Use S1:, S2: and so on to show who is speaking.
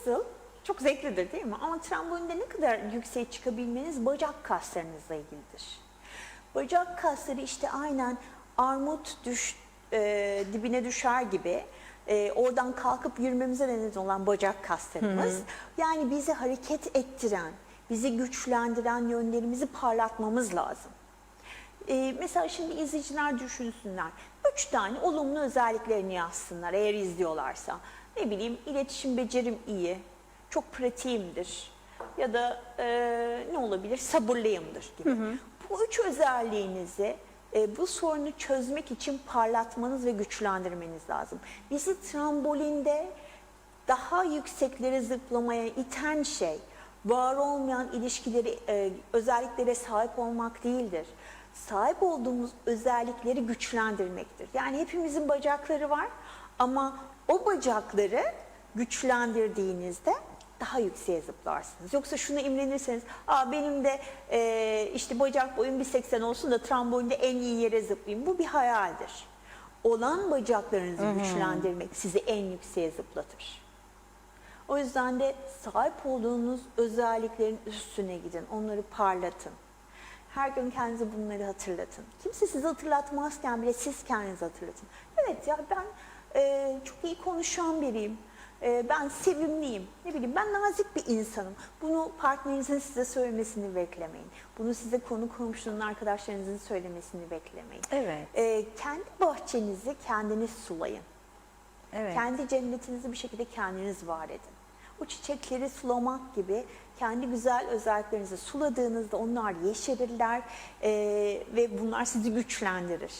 S1: Asıl çok zevklidir değil mi? Ama trambolinde ne kadar yükseğe çıkabilmeniz bacak kaslarınızla ilgilidir. Bacak kasları işte aynen armut düş, e, dibine düşer gibi e, oradan kalkıp yürümemize neden olan bacak kaslarımız. Yani bizi hareket ettiren, bizi güçlendiren yönlerimizi parlatmamız lazım. Ee, mesela şimdi izleyiciler düşünsünler. Üç tane olumlu özelliklerini yazsınlar eğer izliyorlarsa. Ne bileyim iletişim becerim iyi, çok pratiğimdir ya da e, ne olabilir sabırlıyımdır gibi. Bu üç özelliğinizi e, bu sorunu çözmek için parlatmanız ve güçlendirmeniz lazım. Bizi trambolinde daha yükseklere zıplamaya iten şey var olmayan ilişkileri, e, özelliklere sahip olmak değildir. Sahip olduğumuz özellikleri güçlendirmektir. Yani hepimizin bacakları var ama o bacakları güçlendirdiğinizde daha yükseğe zıplarsınız. Yoksa şunu imrenirseniz, Aa, benim de e, işte bacak boyum 1.80 olsun da trambolinde en iyi yere zıplayayım. Bu bir hayaldir. Olan bacaklarınızı güçlendirmek sizi en yükseğe zıplatır. O yüzden de sahip olduğunuz özelliklerin üstüne gidin. Onları parlatın. Her gün kendinize bunları hatırlatın. Kimse sizi hatırlatmazken bile siz kendinizi hatırlatın. Evet ya ben e, çok iyi konuşan biriyim. E, ben sevimliyim. Ne bileyim ben nazik bir insanım. Bunu partnerinizin size söylemesini beklemeyin. Bunu size konu komşunun arkadaşlarınızın söylemesini beklemeyin.
S2: Evet.
S1: E, kendi bahçenizi kendiniz sulayın.
S2: Evet.
S1: Kendi cennetinizi bir şekilde kendiniz var edin. O çiçekleri sulamak gibi kendi güzel özelliklerinizi suladığınızda onlar yeşerirler eee, ve bunlar sizi güçlendirir.